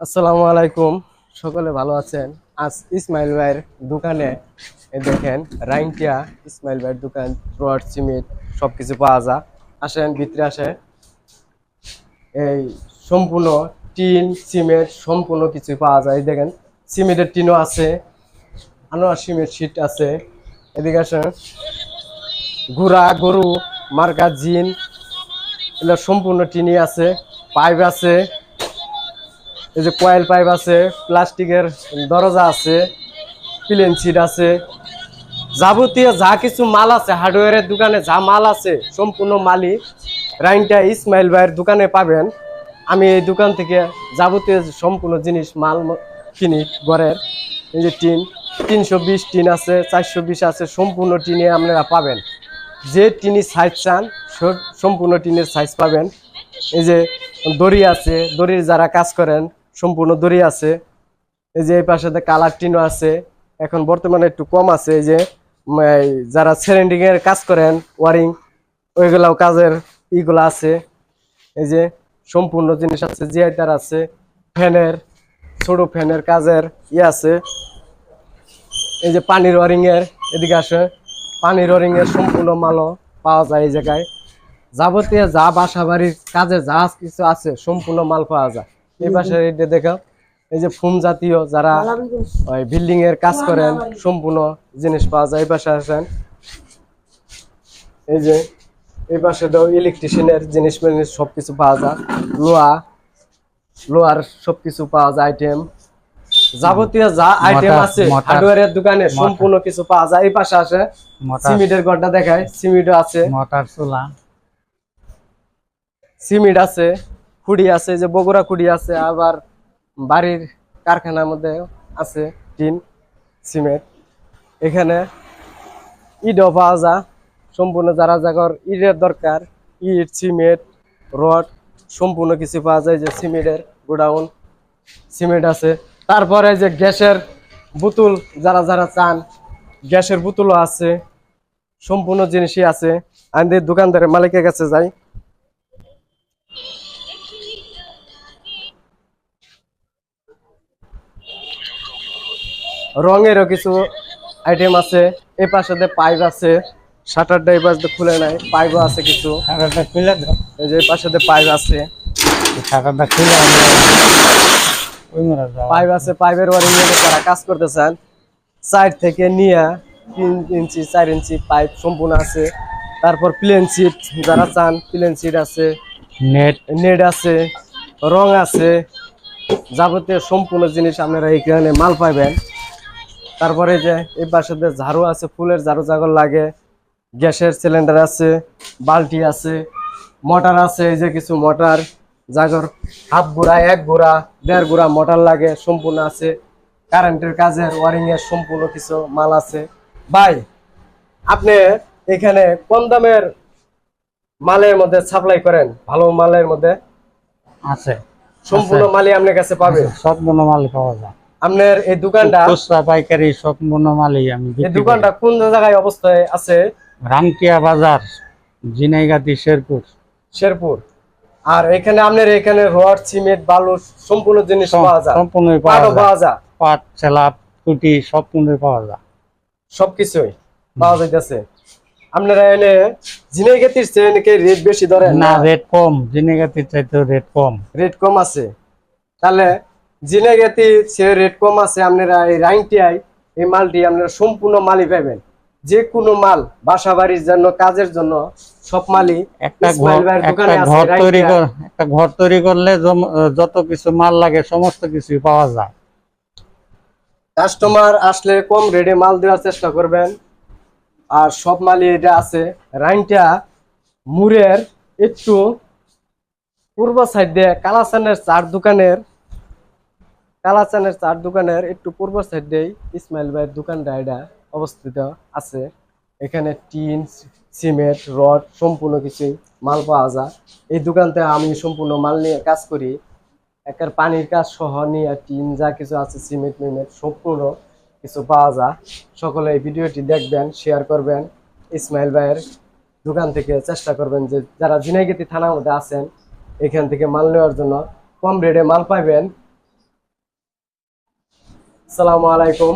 আসসালামু আলাইকুম। সকলে ভালো আছেন? আজ ইসমাইল ভাইয়ের দোকানে দেখেন, রাইনটিয়া ইসমাইল ভাইয়ের দোকান, রড, সিমেন্ট সব কিছু পাওয়া যায়। আসেন, ভিতরে আসে এই সম্পূর্ণ টিন, সিমেন্ট, সম্পূর্ণ কিছু পাওয়া যায়। দেখেন, সিমেন্টের টিনও আছে, আনোয়ার সিমেন্ট শিট আছে। এদিকে আসেন, ঘোড়া, গরু, মার্কা, জিন, এগুলো সম্পূর্ণ টিনি আছে, পাইপ আছে। এই যে কয়েল পাইপ আছে, প্লাস্টিকের দরজা আছে প্লেন সিট আছে। যাবতীয় যা কিছু মাল আছে হার্ডওয়্যারের দোকানে যা মাল আছে, সম্পূর্ণ মালই রাইনটা ইসমাইল ভাইয়ের দোকানে পাবেন। আমি এই দোকান থেকে যাবতীয় সম্পূর্ণ জিনিস, মাল কিনি ঘরের। এই যে টিন, তিনশো বিশ টিন আছে, চারশো বিশ আছে, সম্পূর্ণ টিনে আপনারা পাবেন। যে টিনি সাইজ চান সম্পূর্ণ টিনের সাইজ পাবেন। এই যে দড়ি আছে, দড়ির যারা কাজ করেন সম্পূর্ণ দড়ি আছে। এই যে এই পাশে কালার টিনও আছে, এখন বর্তমানে একটু কম আছে। এই যে যারা সেরেন্ডিং এর কাজ করেন ওয়ারিং ওইগুলাও কাজের ইগুলো আছে। এই যে সম্পূর্ণ জিনিস আছে, জিআইটার আছে, ফ্যানের, ছোট ফ্যানের কাজের ই আছে। এই যে পানির ওয়ারিং এর, এদিকে আসে, পানির ওয়ারিং এর সম্পূর্ণ মালও পাওয়া যায় এই জায়গায়। যাবতীয় যা বাসা বাড়ির কাজে যা কিছু আছে, সম্পূর্ণ মাল পাওয়া যায়। এই পাশে এটা দেখো। এই যে ফুম জাতীয় যারা ওই বিল্ডিং এর কাজ করেন সম্পূর্ণ জিনিস পাওয়া যায় এই পাশে আসেন। এই যে এই পাশে দাও ইলেকট্রিশিয়ানের জিনিস মিনিস সবকিছু পাওয়া যায়। লোহা লোহার সবকিছু পাওয়া যায় আইটেম যাবতীয় যা আইটেম আছে হার্ডওয়্যারের দোকানে সম্পূর্ণ কিছু পাওয়া যায়। এই পাশে আসে সিমেন্টের গড়টা দেখায় সিমেন্টও আছে। মোটর চুলা। সিমেন্ট আছে। খুঁড়ি আছে যে বগুড়া খুঁড়ি আছে, আবার বাড়ির কারখানার মধ্যে আছে টিন, সিমেন্ট। এখানে ইটও পাওয়া যায়, সম্পূর্ণ যারা জাগর ইটের দরকার। ইট, সিমেন্ট, রড, সম্পূর্ণ কিছু পাওয়া যায় যে সিমেন্টের গোডাউন, সিমেন্ট আছে। তারপরে যে গ্যাসের বোতল, যারা যারা চান, গ্যাসের বোতলও আছে, সম্পূর্ণ জিনিসই আছে। আমাদের দোকানদারের মালিকের কাছে যাই। রঙেরও কিছু আইটেম আছে। এই পাশে পাইপ আছে শাটার ডাইভার খুলে নাই পাইপও আছে কিছু। শাটারটা খুলে দাও। এই যে পাশে পাইপ আছে। শাটারটা খুলে পাইপ আছে পাইপের ওয়ারিং যারা কাজ করতেছেন সাইড থেকে নিয়ে তিন ইঞ্চি চার ইঞ্চি পাইপ সম্পূর্ণ আছে। তারপর প্লেন সিট যারা চান প্লেন সিট আছে। নেট নেট আছে রং আছে। যাবতীয় সম্পূর্ণ জিনিস আপনারা এখানে মাল পাইবেন তারপরে যে এই পাশে ঝাড়ু আছে ফুলের ঝাড়ু জাগর লাগে গ্যাসের সিলিন্ডার আছে বালতি আছে মোটর আছে এই যে কিছু মোটর জাগর হাফ গুড়া এক গুড়া দেড় গুড়া মোটর লাগে সম্পূর্ণ আছে। কারেন্টের কাজের ওয়ারিং এর সম্পূর্ণ কিছু মাল আছে। ভাই আপনি এখানে কম দামের মালের মধ্যে সাপ্লাই করেন? ভালো মালের মধ্যে? আছে। সম্পূর্ণ মালই আপনার কাছে পাবে সব মাল পাওয়া যায়। আপনার এই দোকানটা খুচরা পাইকারি সব মালই আমি এই দোকানটা কোন জায়গায় অবস্থায় আছে? রামটিয়া বাজার জিনাইগাতি শেরপুর। শেরপুর। আর এখানে আপনার এখানে রড সিমেন্ট বালু সম্পূর্ণ জিনিস পাওয়া যায়। সম্পূর্ণ পাওয়া যায়। পাট ছেলা কুটি সম্পূর্ণ পাওয়া যায়। সবকিছুই পাওয়া যাইতেছে। আপনারা এনে জিনে গেতির চেয়ে নাকি রেট বেশি ধরেন না রেট কম। জিনাইগাতি চাইতে রেট কম। রেট কম আছে। তাহলে জিনে গেতি সে রেট কম আছে আপনারা এই রাইনটিআই এই মালটি আপনারা সম্পূর্ণ মালই পাবেন। যে কোনো মাল বাসা বাড়ির জন্য কাজের জন্য সব মালই একটা ঘর একটা ঘর তৈরি একটা ঘর তৈরি করলে যত কিছু মাল লাগে সমস্ত কিছুই পাওয়া যায়। কাস্টমার আসলে কম রেটে মাল দেওয়ার চেষ্টা করবেন। আর সব মালই এটা আছে। রাইনটা মুরের একটু পূর্ব সাইড দিয়ে কালাচানের চার দোকানের কালাচানের চার দোকানের একটু পূর্ব সাইড ইসমাইল ভাইয়ের দোকানটা এটা অবস্থিত আছে। এখানে টিন, সিমেন্ট, রড সম্পূর্ণ কিছুই মাল পাওয়া যায়। এই দোকানতে আমি সম্পূর্ণ মাল নিয়ে কাজ করি। একের পানির কাজ সহ নিয়ে টিন, যা কিছু আছে, সিমেন্ট, মিমেন্ট সম্পূর্ণ কিছু পাওয়া যায়। সকলে এই ভিডিওটি দেখবেন শেয়ার করবেন। ইসমাইল ভাইয়ের দোকান থেকে চেষ্টা করবেন যে, যারা ঝিনাইগেতি থানার মধ্যে আছেন, এখান থেকে মাল নেওয়ার জন্য কম রেটে মাল পাইবেন। আসসালামু আলাইকুম।